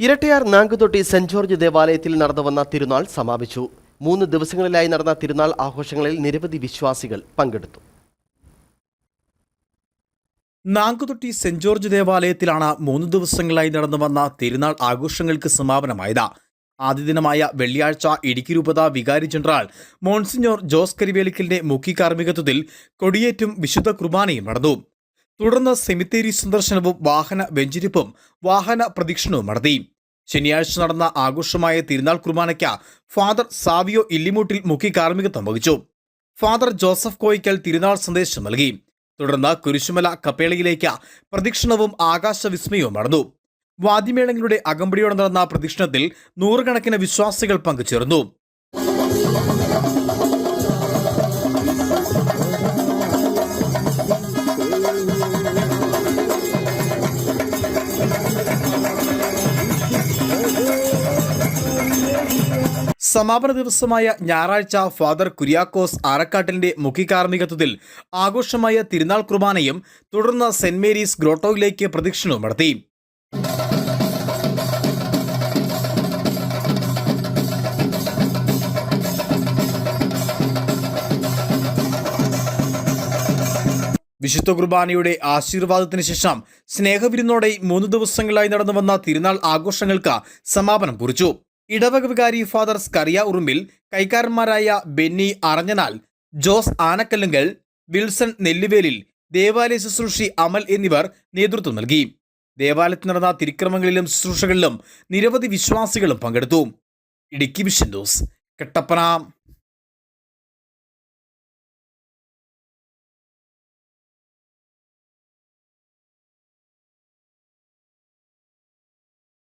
Irattayar Nankuthotty saint George ദേവാലയത്തിൽ നടന്നു വന്ന തിരുനാൾ സമാപിച്ചു. മൂന്ന് ദിവസങ്ങളിലായി നടന്ന തിരുനാൾ ആഘോഷങ്ങളിൽ നിരവധി വിശ്വാസികൾ പങ്കെടുത്തു. നാങ്കുതൊട്ടി സെന്റ് ജോർജ് ദേവാലയത്തിലാണ് മൂന്ന് ദിവസങ്ങളായി നടന്നു വന്ന തിരുനാൾ ആഘോഷങ്ങൾക്ക് സമാപനമായത്. ആദ്യ ദിനമായ വെള്ളിയാഴ്ച ഇടുക്കി രൂപത വികാരി ജനറൽ മോൺസിഞ്ഞോർ ജോസ് കരിവേലിക്കലിന്റെ മുഖ്യ കാർമ്മികത്വത്തിൽ കൊടിയേറ്റും വിശുദ്ധ കുർബാനയും നടന്നു. തുടർന്ന് സെമിത്തേരി സന്ദർശനവും വാഹന വെഞ്ചിരിപ്പും വാഹന പ്രദക്ഷിണവും നടത്തി. ശനിയാഴ്ച നടന്ന ആഘോഷമായ തിരുനാൾ കുർബാനയ്ക്ക് ഫാദർ സാവിയോ ഇല്ലിമൂട്ടിൽ മുഖ്യ കാർമ്മികത്വം വഹിച്ചു. ഫാദർ ജോസഫ് കോയിക്കൽ തിരുനാൾ സന്ദേശം നൽകി. തുടർന്ന് കുരിശുമല കപ്പേളയിലേക്ക് പ്രദക്ഷിണവും ആകാശവിസ്മയവും നടന്നു. വാദ്യമേളങ്ങളുടെ അകമ്പടിയോടെ നടന്ന പ്രദക്ഷിണത്തിൽ നൂറുകണക്കിന് വിശ്വാസികൾ പങ്കുചേർന്നു. സമാപന ദിവസമായ ഞായറാഴ്ച ഫാദർ കുര്യാക്കോസ് ആറക്കാട്ടിന്റെ മുഖ്യ കാർമ്മികത്വത്തിൽ ആഘോഷമായ തിരുനാൾ കുർബാനയും തുടർന്ന് സെന്റ് മേരീസ് ഗ്രോട്ടോയിലേക്ക് പ്രദക്ഷിണവും നടത്തി. വിശുദ്ധ കുർബാനയുടെ ആശീർവാദത്തിന് ശേഷം സ്നേഹവിരുന്നോടെ മൂന്ന് ദിവസങ്ങളായി നടന്നു വന്ന തിരുനാൾ ആഘോഷങ്ങൾക്ക് സമാപനം കുറിച്ചു. ഇടവക വികാരി father Scaria ഉറുമ്പിൽ കൈക്കാരന്മാരായ Benny Aranjanal Jose Anakkallunkal Wilson Nelluvelil ദേവാലയ ശുശ്രൂഷി അമൽ എന്നിവർ നേതൃത്വം നൽകി. ദേവാലയത്തിൽ നടന്ന തിരുക്രമങ്ങളിലും ശുശ്രൂഷകളിലും നിരവധി വിശ്വാസികളും പങ്കെടുത്തു. Idukki vision news Kattappana.